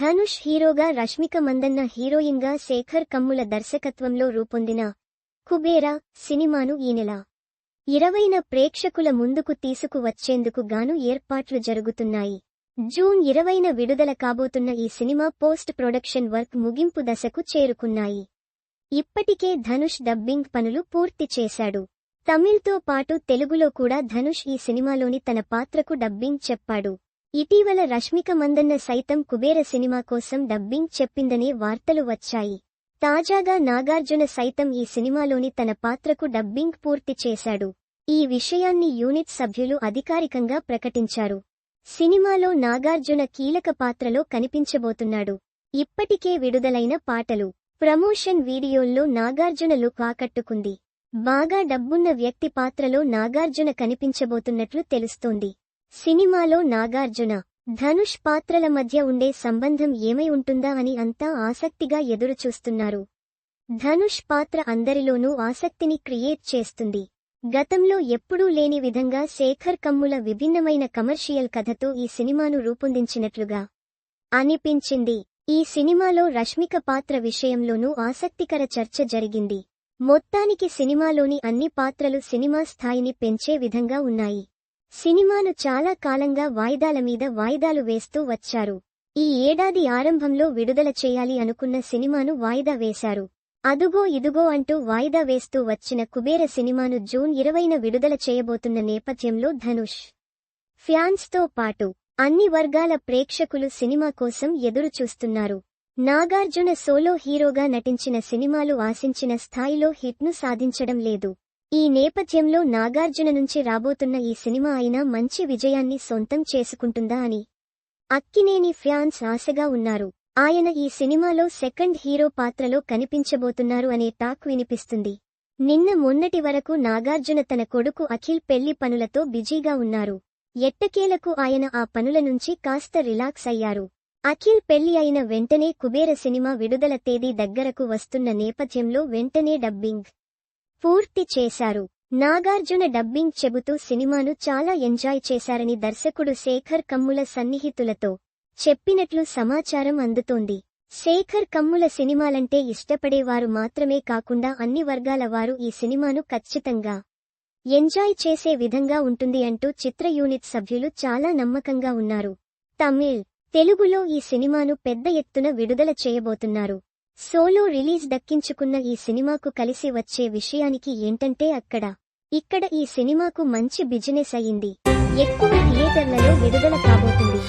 ధనుష్ హీరోగా రష్మిక మందన్న హీరోయిన్గా శేఖర్ కమ్ముల దర్శకత్వంలో రూపొందిన కుబేరా సినిమాను ఈ నెల ఇరవైన ప్రేక్షకుల ముందుకు తీసుకువచ్చేందుకు గాను ఏర్పాట్లు జరుగుతున్నాయి. జూన్ ఇరవైన విడుదల కాబోతున్న ఈ సినిమా పోస్ట్ ప్రొడక్షన్ వర్క్ ముగింపు దశకు చేరుకున్నాయి. ఇప్పటికే ధనుష్ డబ్బింగ్ పనులు పూర్తి చేశాడు. తమిళ్తో పాటు తెలుగులో కూడా ధనుష్ ఈ సినిమాలోని తన పాత్రకు డబ్బింగ్ చెప్పాడు. ఇటీవల రష్మిక మందన్న సైతం కుబేర సినిమా కోసం డబ్బింగ్ చెప్పిందనే వార్తలు వచ్చాయి. తాజాగా నాగార్జున సైతం ఈ సినిమాలోని తన పాత్రకు డబ్బింగ్ పూర్తి చేశాడు. ఈ విషయాన్ని యూనిట్ సభ్యులు అధికారికంగా ప్రకటించారు. సినిమాలో నాగార్జున కీలక పాత్రలో కనిపించబోతున్నాడు. ఇప్పటికే విడుదలైన పాటలు ప్రమోషన్ వీడియోల్లో నాగార్జున లుక్ ఆకట్టుకుంది. బాగా డబ్బున్న వ్యక్తి పాత్రలో నాగార్జున కనిపించబోతున్నట్లు తెలుస్తోంది. సినిమాలో నాగార్జున ధనుష్ పాత్రల మధ్య ఉండే సంబంధం ఏమై ఉంటుందా అని అంతా ఆసక్తిగా ఎదురుచూస్తున్నారు. ధనుష్ పాత్ర అందరిలోనూ ఆసక్తిని క్రియేట్ చేస్తుంది. గతంలో ఎప్పుడూ లేని విధంగా శేఖర్ కమ్ముల విభిన్నమైన కమర్షియల్ కథతో ఈ సినిమాను రూపొందించినట్లుగా అనిపించింది. ఈ సినిమాలో రష్మిక పాత్ర విషయంలోనూ ఆసక్తికర చర్చ జరిగింది. మొత్తానికి సినిమాలోని అన్ని పాత్రలు సినిమా స్థాయిని పెంచే విధంగా ఉన్నాయి. సినిమాను చాలా కాలంగా వాయిదాల మీద వాయిదాలు వేస్తూ వచ్చారు. ఈ ఏడాది ఆరంభంలో విడుదల చేయాలి అనుకున్న సినిమాను వాయిదా వేశారు. అదుగో ఇదుగో అంటూ వాయిదా వేస్తూ వచ్చిన కుబేర సినిమాను జూన్ ఇరవైన విడుదల చేయబోతున్న నేపథ్యంలో ధనుష్ ఫ్యాన్స్తో పాటు అన్ని వర్గాల ప్రేక్షకులు సినిమా కోసం ఎదురు చూస్తున్నారు నాగార్జున సోలో హీరోగా నటించిన సినిమాలు ఆశించిన స్థాయిలో హిట్ను సాధించడం లేదు. ఈ నేపథ్యంలో నాగార్జున నుంచి రాబోతున్న ఈ సినిమా అయినా మంచి విజయాన్ని సొంతం చేసుకుంటుందా అని అక్కినేని ఫ్యాన్స్ ఆశగా ఉన్నారు. ఆయన ఈ సినిమాలో సెకండ్ హీరో పాత్రలో కనిపించబోతున్నారు అనే టాక్ వినిపిస్తుంది. నిన్న మొన్నటి వరకు నాగార్జున తన కొడుకు అఖిల్ పెళ్ళి పనులతో బిజీగా ఉన్నారు. ఎట్టకేలకు ఆయన ఆ పనుల నుంచి కాస్త రిలాక్స్ అయ్యారు. అఖిల్ పెళ్ళి అయిన వెంటనే కుబేర సినిమా విడుదల తేదీ దగ్గరకు వస్తున్న నేపథ్యంలో వెంటనే డబ్బింగ్ పూర్తి చేశారు. నాగార్జున డబ్బింగ్ చెబుతూ సినిమాను చాలా ఎంజాయ్ చేశారని దర్శకుడు శేఖర్ కమ్ముల సన్నిహితులతో చెప్పినట్లు సమాచారం అందుతోంది. శేఖర్ కమ్ముల సినిమాలంటే ఇష్టపడేవారు మాత్రమే కాకుండా అన్ని వర్గాల వారు ఈ సినిమాను ఖచ్చితంగా ఎంజాయ్ చేసే విధంగా ఉంటుంది అంటూ చిత్ర యూనిట్ సభ్యులు చాలా నమ్మకంగా ఉన్నారు. తమిళ్ తెలుగులో ఈ సినిమాను పెద్ద ఎత్తున విడుదల చేయబోతున్నారు. సోలో రిలీజ్ దక్కించుకున్న ఈ సినిమాకు కలిసి వచ్చే విషయానికి ఏంటంటే అక్కడ. ఇక్కడ ఈ సినిమాకు మంచి బిజినెస్ అయింది. ఎక్కువ థియేటర్లలో విడుదల కాబోతుంది.